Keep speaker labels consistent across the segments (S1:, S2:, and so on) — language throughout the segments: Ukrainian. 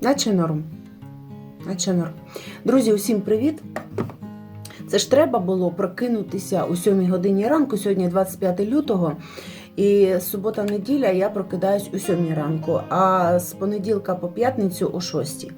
S1: Наче норм. Наче норм. Друзі, усім привіт! Це ж треба було прокинутися о 7 годині ранку, сьогодні 25 лютого. І субота-неділя я прокидаюсь о 7 ранку, а з понеділка по п'ятницю о 6.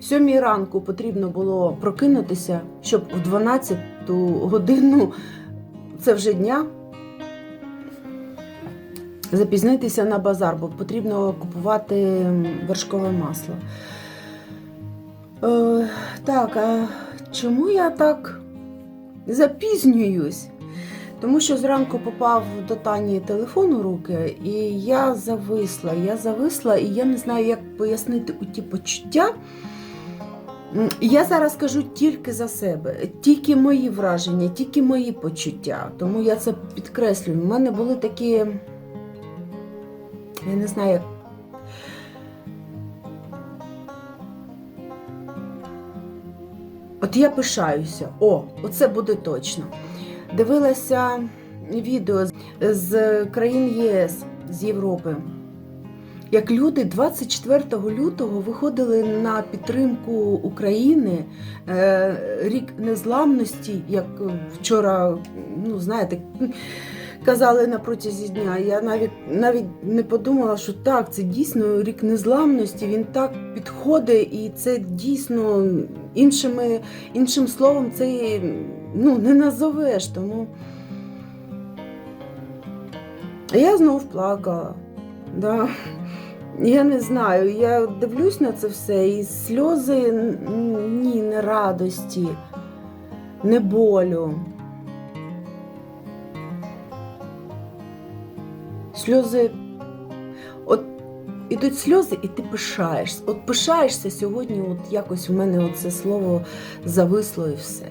S1: В 7 ранку потрібно було прокинутися, щоб в 12 годину, це вже дня, запізнитися на базар, бо потрібно купувати вершкове масло. Е, так, а чому я так запізнююсь? Тому що зранку попав до Тані телефон у руки, і я зависла. Я зависла, і я не знаю, як пояснити у ті почуття. Я зараз кажу тільки за себе, тільки мої враження, тільки мої почуття. Тому я це підкреслюю. У мене були такі. Я не знаю. От я пишаюся. О, оце буде точно. Дивилася відео з- з країн єС, з Європи. Як люди 24 лютого виходили на підтримку України е, рік незламності, як вчора, ну знаєте, казали на протязі дня. Я навіть навіть не подумала, що так, це дійсно рік незламності. Він так підходить, і це дійсно іншими, іншим словом це ну, не назовеш. Тому я знов плакала. Да. Я не знаю, я дивлюсь на це все, і сльози ні, не радості, не болю. Сльози. От ідуть сльози, і ти пишаєшся. От пишаєшся сьогодні, от якось в мене це слово зависло і все.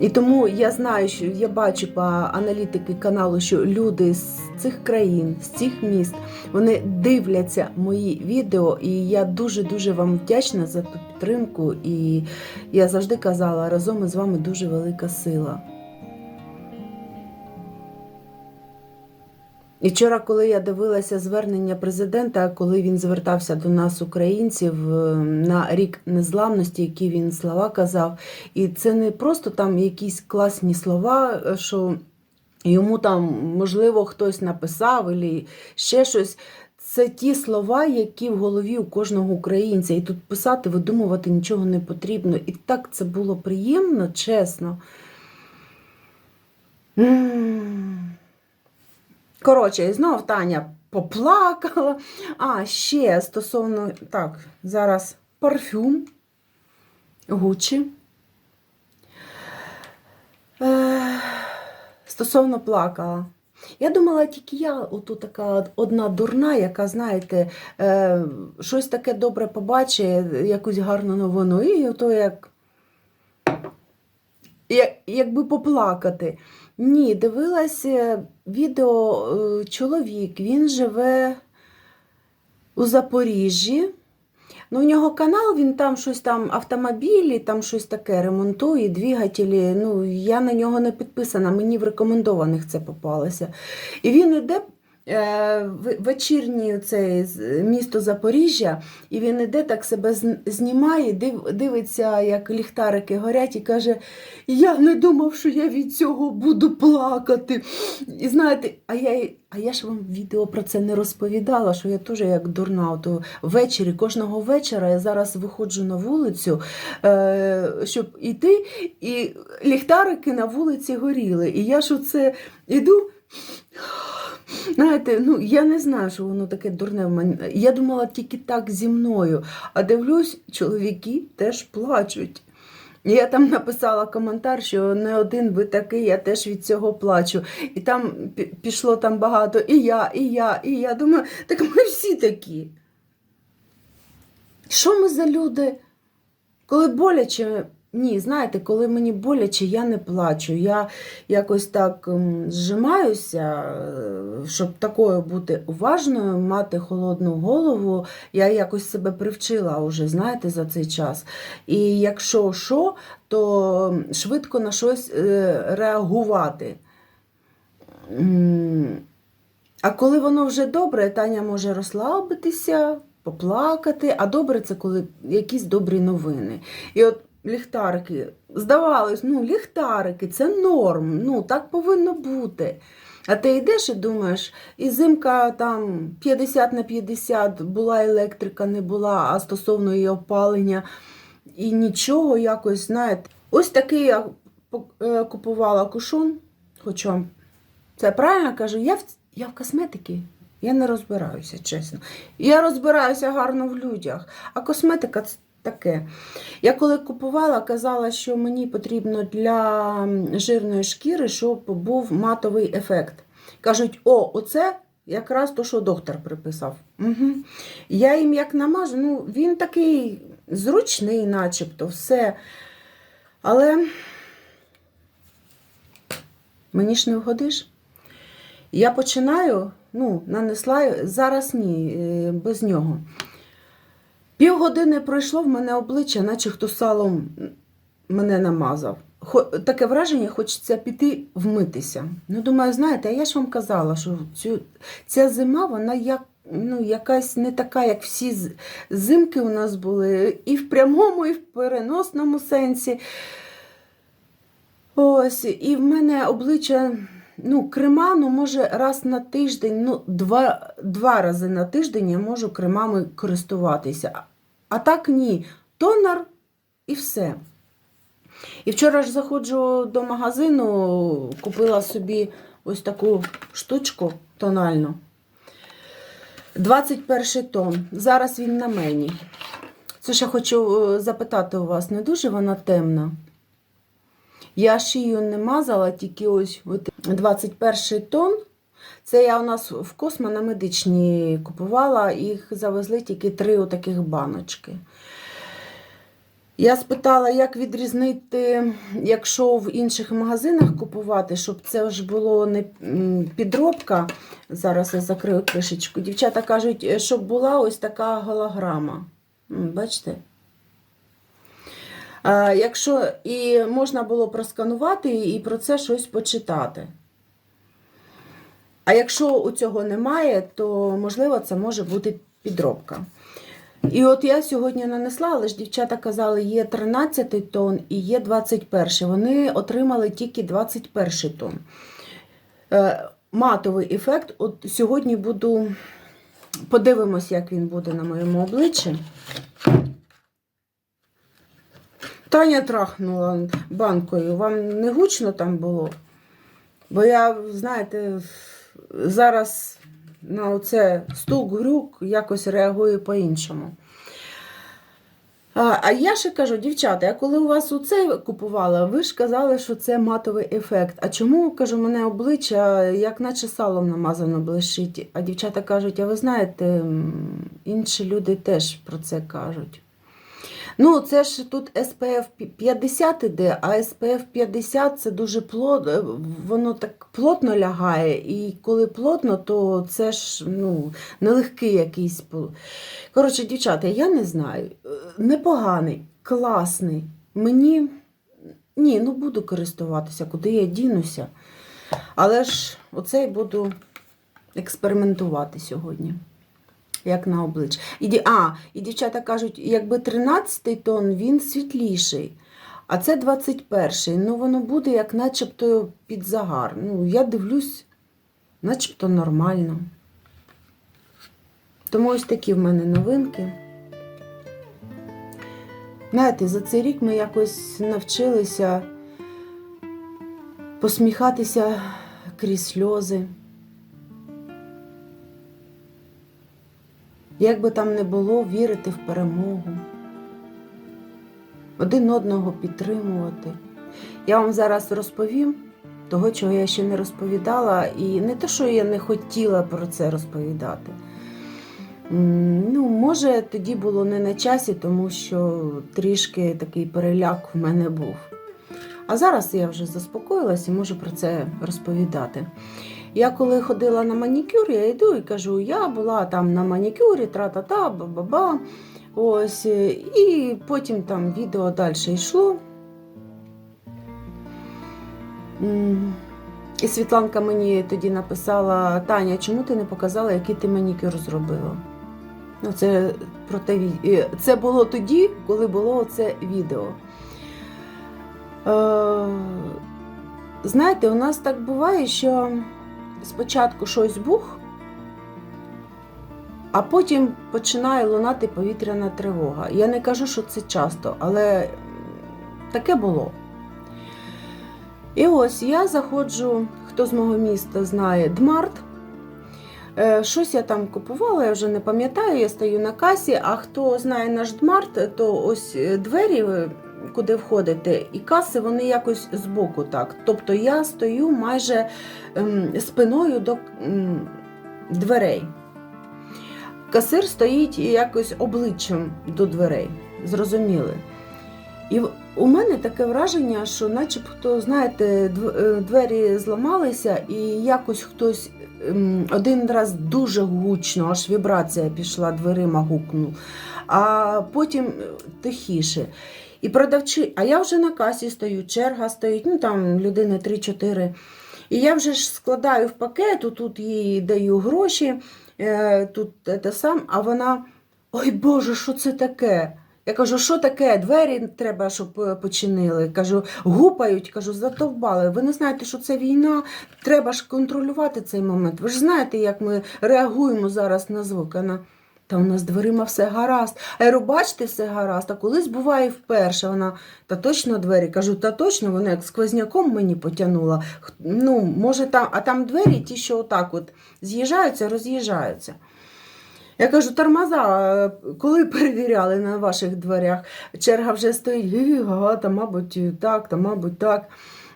S1: І тому я знаю, що я бачу по аналітики каналу, що люди з цих країн, з цих міст, вони дивляться мої відео, і я дуже-дуже вам вдячна за ту підтримку. І я завжди казала, разом із вами дуже велика сила. І вчора, коли я дивилася звернення президента, коли він звертався до нас, українців, е, на рік незламності, які він слова казав, і це не просто там якісь класні слова, е, що йому там, можливо, хтось написав, або ще щось. Це ті слова, які в голові у кожного українця. І тут писати, видумувати нічого не потрібно. І так це було приємно, чесно. Коротше, знов Таня поплакала. А, ще стосовно. Так, зараз парфюм Гуччі. Е, стосовно плакала. Я думала, тільки я отут така одна дурна, яка, знаєте, е, щось таке добре побачить, якусь гарну новину, і ото як якби поплакати. Ні, дивилася відео е, чоловік, він живе у Запоріжжі. Ну, у нього канал, він там щось там автомобілі, там щось таке ремонтує, двигателі. Ну, я на нього не підписана, мені в рекомендованих це попалося. І він іде е, в- вечірній з- місто Запоріжжя, і він іде так себе знімає, див, дивиться, як ліхтарики горять, і каже: Я не думав, що я від цього буду плакати. І знаєте, а я, а я ж вам відео про це не розповідала, що я теж як дурна. То ввечері, кожного вечора я зараз виходжу на вулицю, е, щоб іти, і ліхтарики на вулиці горіли. І я ж оце іду. Знаєте, ну я не знаю, що воно таке дурне в мене. Я думала тільки так зі мною. А дивлюсь, чоловіки теж плачуть. Я там написала коментар, що не один ви такий, я теж від цього плачу. І там пішло там багато, і я, і я, і я. Думаю, так ми всі такі. Що ми за люди? Коли боляче, ні, знаєте, коли мені боляче, я не плачу. Я якось так ем, зжимаюся, е, щоб такою бути уважною, мати холодну голову. Я якось себе привчила вже, знаєте, за цей час. І якщо що, то швидко на щось е, реагувати. А коли воно вже добре, Таня може розслабитися, поплакати. А добре це коли якісь добрі новини. І от ліхтарики, здавалось, ну, ліхтарики це норм, ну так повинно бути. А ти йдеш і думаєш, і зимка там 50 на 50 була електрика, не була, а стосовно її опалення, і нічого якось, знаєте. Ось такий я е, купувала кушон, хоча це правильно кажу, я в, я в косметики. Я не розбираюся, чесно. Я розбираюся гарно в людях, а косметика це таке. Я коли купувала, казала, що мені потрібно для жирної шкіри, щоб був матовий ефект. Кажуть, о, оце якраз то, що доктор приписав. Угу. Я їм як намажу, ну він такий зручний, начебто, все. Але мені ж не вгодиш. Я починаю, ну, нанесла, зараз ні, е, без нього. Півгодини пройшло в мене обличчя, наче хто салом мене намазав. Таке враження, хочеться піти вмитися. Ну, думаю, знаєте, я ж вам казала, що цю, ця зима, вона як, ну, якась не така, як всі зимки у нас були, і в прямому, і в переносному сенсі. Ось, і в мене обличчя, ну, крема, ну, може, раз на тиждень, ну, два, два рази на тиждень я можу кремами користуватися. А- так ні. Тонер і все. І вчора ж заходжу до магазину, купила собі ось таку штучку тональну. 21 тон. Зараз він на мені. Це ще хочу е, запитати у вас, не дуже вона темна? Я шию не мазала, тільки ось от 21 тон. Це я у нас в Космо на медичній купувала, їх завезли тільки три отаких баночки. Я спитала, як відрізнити, якщо в інших магазинах купувати, щоб це ж було не підробка. Зараз я закрию кришечку. Дівчата кажуть, щоб була ось така голограма. Бачите? Якщо і можна було просканувати і про це щось почитати. А якщо у цього немає, то можливо це може бути підробка. І от я сьогодні нанесла, але ж дівчата казали, є 13 тон і є 21. Вони отримали тільки 21 тон. Е, матовий ефект. От сьогодні буду. Подивимось, як він буде на моєму обличчі. Таня трахнула банкою. Вам не гучно там було? Бо я, знаєте, зараз на оце стук-грюк якось реагую по-іншому. А я ще кажу, дівчата, я коли у вас оце купувала, ви ж казали, що це матовий ефект. А чому, кажу, мене обличчя як наче салом намазано блищить? А дівчата кажуть, а ви знаєте, інші люди теж про це кажуть. Ну, це ж тут SPF 50 іде, а SPF 50 це дуже плотно, воно так плотно лягає, і коли плотно, то це ж ну, нелегкий якийсь. Коротше, дівчата, я не знаю. Е, Непоганий, класний. Мені ні, ну буду користуватися, куди я дінуся. Але ж оцей буду експериментувати сьогодні як на обличчя. І, а, і дівчата кажуть, якби 13 тон, він світліший. А це 21-й. Ну, воно буде як начебто під загар. Ну, я дивлюсь, начебто нормально. Тому ось такі в мене новинки. Знаєте, за цей рік ми якось навчилися посміхатися крізь сльози. Як би там не було, вірити в перемогу, один одного підтримувати. Я вам зараз розповім того, чого я ще не розповідала, і не те, що я не хотіла про це розповідати. Ну, може, тоді було не на часі, тому що трішки такий переляк в мене був. А зараз я вже заспокоїлась і можу про це розповідати. Я коли ходила на манікюр, я йду і кажу, я була там на манікюрі, тра-та-та, ба-ба-ба. Ось, е, і потім там відео далі йшло. І Світланка мені тоді написала: Таня, чому ти не показала, який ти манікюр зробила? Ну, це про е, Це було тоді, коли було це відео. Е, знаєте, у нас так буває, що спочатку щось бух, а потім починає лунати повітряна тривога. Я не кажу, що це часто, але таке було. І ось я заходжу, хто з мого міста знає, Дмарт. Е, Щось я там купувала, я вже не пам'ятаю, я стою на касі. А хто знає наш Дмарт, то ось е, двері, куди входите, і каси вони якось збоку так. Тобто я стою майже ем, спиною до дверей. Касир стоїть якось обличчям до дверей. Зрозуміли. І у мене таке враження, що начебто, знаєте, е, двері зламалися, і якось хтось ем, один раз дуже гучно, аж вібрація пішла, дверима гукнув, а потім е, тихіше. І продавчи, а я вже на касі стою, черга стоїть, ну там людини 3-4. І я вже ж складаю в пакет, тут їй даю гроші, е, тут те сам, а вона. Ой Боже, що це таке? Я кажу, що таке? Двері треба, щоб е, починили. Кажу, гупають, кажу, затовбали. Ви не знаєте, що це війна, треба ж контролювати цей момент. Ви ж знаєте, як ми реагуємо зараз на звук. Вона, та у нас з дверима все гаразд. А я бачите, все гаразд. А колись буває вперше. Вона, та точно двері. Кажу, та точно, вона як сквозняком мені потягнула. Ну, може, там, а там двері, ті, що отак от з'їжджаються, роз'їжджаються. Я кажу, тормоза, коли перевіряли на ваших дверях, черга вже стоїть, та, мабуть, так, та, мабуть, так.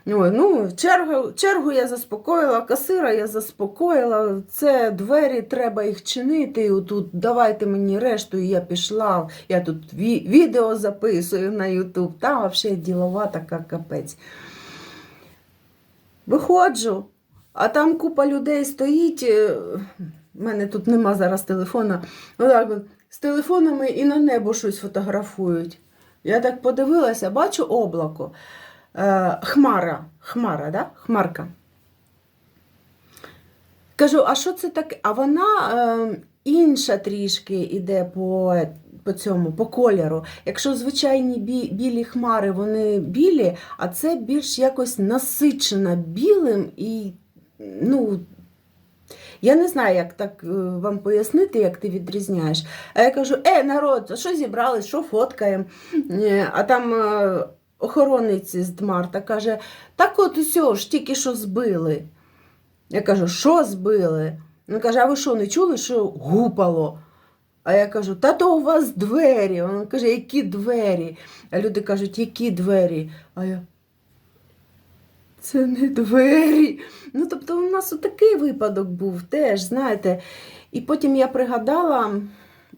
S1: Ой, ну, чергу, чергу я заспокоїла, касира я заспокоїла, це двері, треба їх чинити. І Тут давайте мені решту, і я пішла. Я тут ві- відео записую на Ютуб. Та взагалі ділова така капець. Виходжу, а там купа людей стоїть. е, У мене тут нема зараз телефона. Отак з телефонами і на небо щось фотографують. Я так подивилася, бачу облако. Е, хмара, хмара, да? хмарка. Кажу, а що це таке? А вона е, інша трішки йде по, по цьому, по кольору. Якщо звичайні бі, білі хмари, вони білі, а це більш якось насичена білим і, ну, я не знаю, як так е, вам пояснити, як ти відрізняєш. А я кажу: е, народ, що зібрались, що фоткаємо? Е, А там охоронець з Дмарта каже: так от усе ж тільки що збили. Я кажу, що збили? Він каже, а ви що, не чули, що гупало? А я кажу, та то у вас двері. Він каже, які двері? А люди кажуть, які двері? А я. Це не двері. Ну, тобто, у нас отакий випадок був теж, знаєте. І потім я пригадала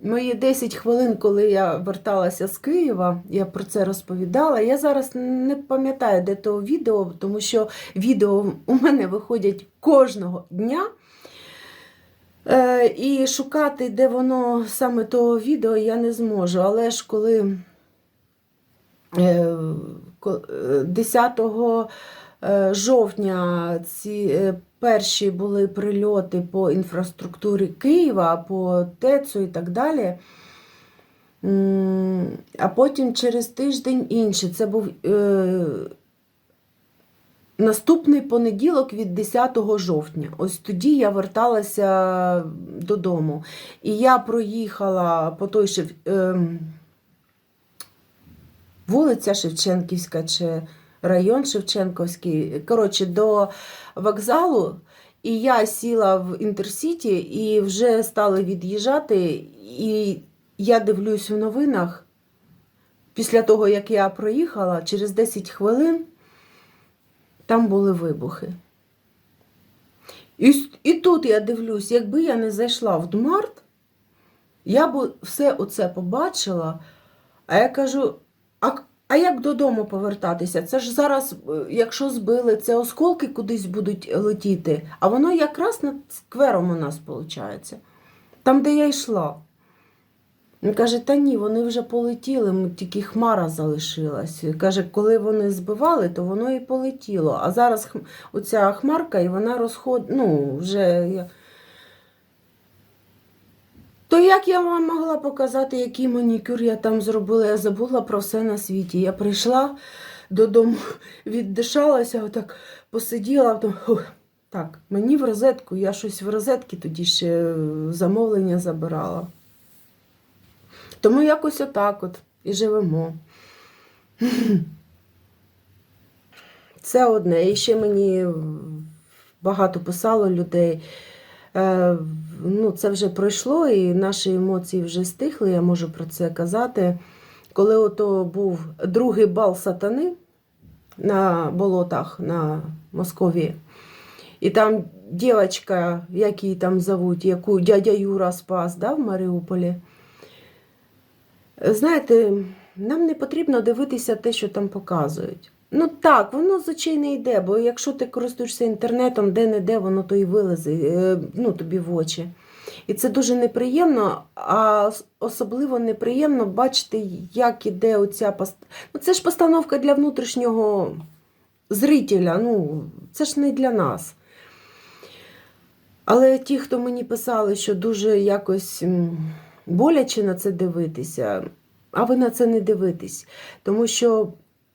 S1: мої 10 хвилин, коли я верталася з Києва, я про це розповідала. Я зараз не пам'ятаю, де то відео, тому що відео у мене виходять кожного дня. Е, і шукати, де воно саме того відео, я не зможу. Але ж коли е, е, 10 е, жовтня ці перші були прильоти по інфраструктурі Києва, по ТЕЦу і так далі. А потім через тиждень інший. Це був е, наступний понеділок від 10 жовтня. Ось тоді я верталася додому. І я проїхала по той Шев... ем, вулиця Шевченківська чи район Шевченківський. Коротше, до вокзалу. І я сіла в інтерсіті і вже стали від'їжджати. І я дивлюсь в новинах. Після того, як я проїхала, через 10 хвилин там були вибухи. І, і тут я дивлюсь, якби я не зайшла в Дмарт, я б все оце побачила. А я кажу: а, а як додому повертатися? Це ж зараз, е, якщо збили, це осколки кудись будуть летіти, а воно якраз над сквером у нас виходить. Там, де я йшла. Він каже, та ні, вони вже полетіли, тільки хмара залишилась. Каже, коли вони збивали, то воно і полетіло. А зараз оця хмарка, і вона розход... ну, вже. То як я вам могла показати, який манікюр я там зробила? Я забула про все на світі. Я прийшла додому, віддишалася, отак посиділа. потім, Так, мені в розетку, я щось в розетки тоді ще е, замовлення забирала. Тому якось отак от і живемо. Це одне. І ще мені багато писало людей. Е, ну, це вже пройшло, і наші емоції вже стихли, я можу про це казати. Коли ото був другий бал сатани на болотах на Московії, і там дівчинка, як її там зовуть, яку дядя Юра спас да, в Маріуполі. Знаєте, нам не потрібно дивитися те, що там показують. Ну так, воно з не йде, бо якщо ти користуєшся інтернетом, де-не-де, воно то й вилезе е, ну, тобі в очі. І це дуже неприємно, а особливо неприємно бачити, як іде оця пост... Ну, це ж постановка для внутрішнього зрителя, ну, це ж не для нас. Але ті, хто мені писали, що дуже якось боляче на це дивитися, а ви на це не дивитесь. Тому що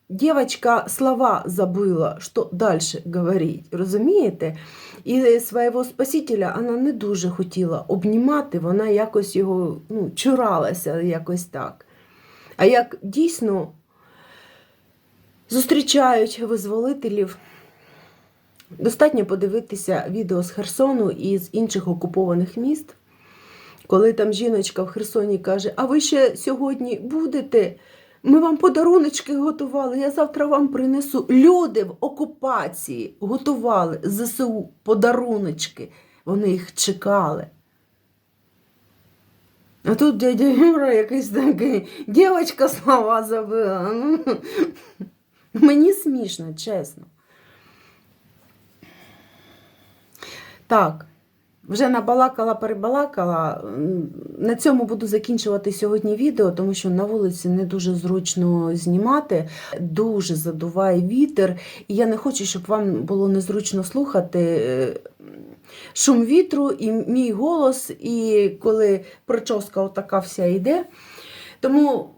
S1: дівчинка слова забыла, що далі говорить, розумієте? І свого спасителя вона не дуже хотіла обнімати, вона якось його ну, чуралася, якось так. А як дійсно зустрічають визволителів, достатньо подивитися відео з Херсону і з інших окупованих міст, коли там жіночка в Херсоні каже: А ви ще сьогодні будете? Ми вам подаруночки готували, я завтра вам принесу. Люди в окупації готували ЗСУ подаруночки. Вони їх чекали. А тут дядя Юра якийсь такий, дівчинка слова забила. Ну, мені смішно, чесно. Так, вже набалакала, перебалакала. На цьому буду закінчувати сьогодні відео, тому що на вулиці не дуже зручно знімати. Дуже задуває вітер, і я не хочу, щоб вам було незручно слухати е, шум вітру і мій голос, і коли прическа отака вся йде. Тому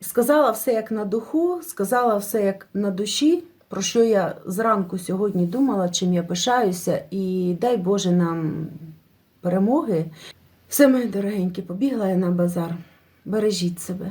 S1: сказала все як на духу, сказала все як на душі, про що я зранку сьогодні думала, чим я пишаюся, і дай Боже нам перемоги. Все, мої дорогенькі, побігла я на базар. Бережіть себе.